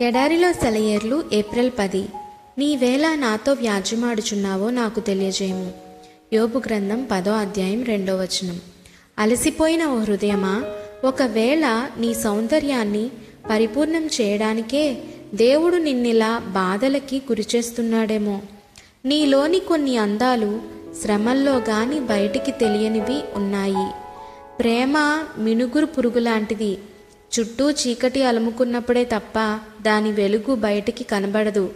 ఎడారిలో సెలయేర్లు ఏప్రిల్ పది. నీవేళ నాతో వ్యాజ్యమాడుచున్నావో నాకు తెలియజేయము. యోపు గ్రంథం పదో అధ్యాయం రెండో వచనం. అలసిపోయిన ఓ హృదయమా ఒకవేళ నీ సౌందర్యాన్ని పరిపూర్ణం చేయడానికే దేవుడు నిన్నిలా బాధలకి గురిచేస్తున్నాడేమో. నీలోని కొన్ని అందాలు శ్రమల్లో గాని బయటికి తెలియనివి ఉన్నాయి. ప్రేమ మినుగురు పురుగు లాంటిది చుట్టూ చీకటి అలుముకున్నప్పుడే తప్ప దాని వెలుగు బయటికి కనబడదు.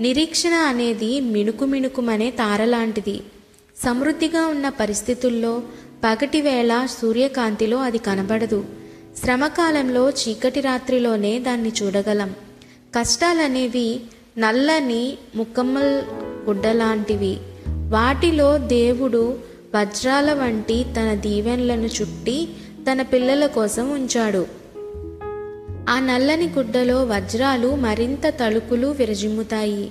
నిరీక్షణ అనేది మిణుకు మిణుకుమనే తారలాంటిది. సమృద్ధిగా ఉన్న పరిస్థితుల్లో పగటి వేళ సూర్యకాంతిలో అది కనబడదు. శ్రమకాలంలో చీకటి రాత్రిలోనే దాన్ని చూడగలం. కష్టాలనేవి నల్లని ముక్కమ్మల్ గుడ్డలాంటివి. వాటిలో దేవుడు వజ్రాల వంటి తన దీవెనలను చుట్టి తన పిల్లల కోసం ఉంచాడు. ఆ నల్లని గుడ్డలో వజ్రాలు మరింత తలుకులు విరజిమ్ముతాయి.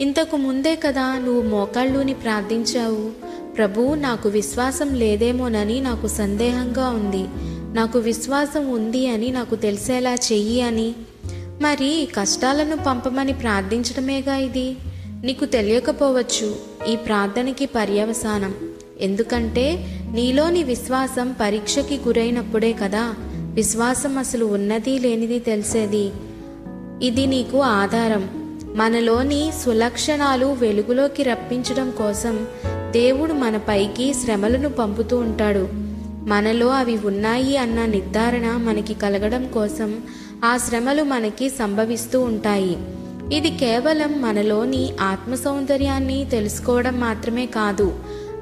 ఇంతకు ముందే కదా నువ్వు మోకాళ్ళుని ప్రార్థించావు. ప్రభు నాకు విశ్వాసం లేదేమోనని నాకు సందేహంగా ఉంది. నాకు విశ్వాసం ఉంది అని నాకు తెలిసేలా చెయ్యి అని. మరి కష్టాలను పంపమని ప్రార్థించడమేగా ఇది? నీకు తెలియకపోవచ్చు ఈ ప్రార్థనకి పర్యవసానం. ఎందుకంటే నీలోని విశ్వాసం పరీక్షకి గురైనప్పుడే కదా విశ్వాసం అసలు ఉన్నది లేనిది తెలిసేది? ఇది నీకు ఆధారం. మనలోని సులక్షణాలు వెలుగులోకి రప్పించడం కోసం దేవుడు మన పైకి శ్రమలను పంపుతూ ఉంటాడు. మనలో అవి ఉన్నాయి అన్న నిర్ధారణ మనకి కలగడం కోసం ఆ శ్రమలు మనకి సంభవిస్తూ ఉంటాయి. ఇది కేవలం మనలోని ఆత్మ సౌందర్యాన్ని తెలుసుకోవడం మాత్రమే కాదు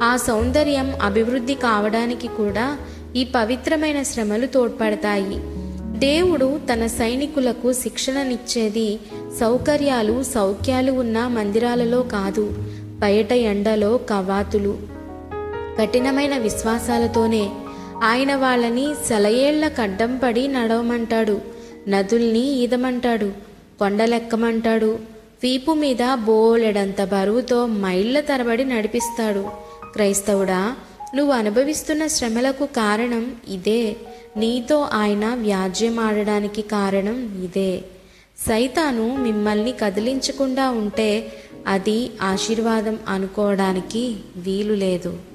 ఆ సౌందర్యం అభివృద్ధి కావడానికి కూడా ఈ పవిత్రమైన శ్రమలు తోడ్పడతాయి. దేవుడు తన సైనికులకు శిక్షణనిచ్చేది సౌకర్యాలు సౌఖ్యాలు ఉన్న మందిరాలలో కాదు బయట ఎండలో కవాతులు. కఠినమైన విశ్వాసాలతోనే ఆయన వాళ్ళని సెలయేళ్ళ కడ్డం పడి నడవమంటాడు నదుల్ని ఈదమంటాడు కొండలెక్కమంటాడు వీపు మీద బోలెడంత బరువుతో మైళ్ళ తరబడి నడిపిస్తాడు. క్రైస్తవుడా నువ్వు అనుభవిస్తున్న శ్రమలకు కారణం ఇదే. నీతో ఆయన వ్యాజ్యమాడడానికి కారణం ఇదే. సైతాను మిమ్మల్ని కదిలించకుండా ఉంటే అది ఆశీర్వాదం అనుకోవడానికి వీలు లేదు.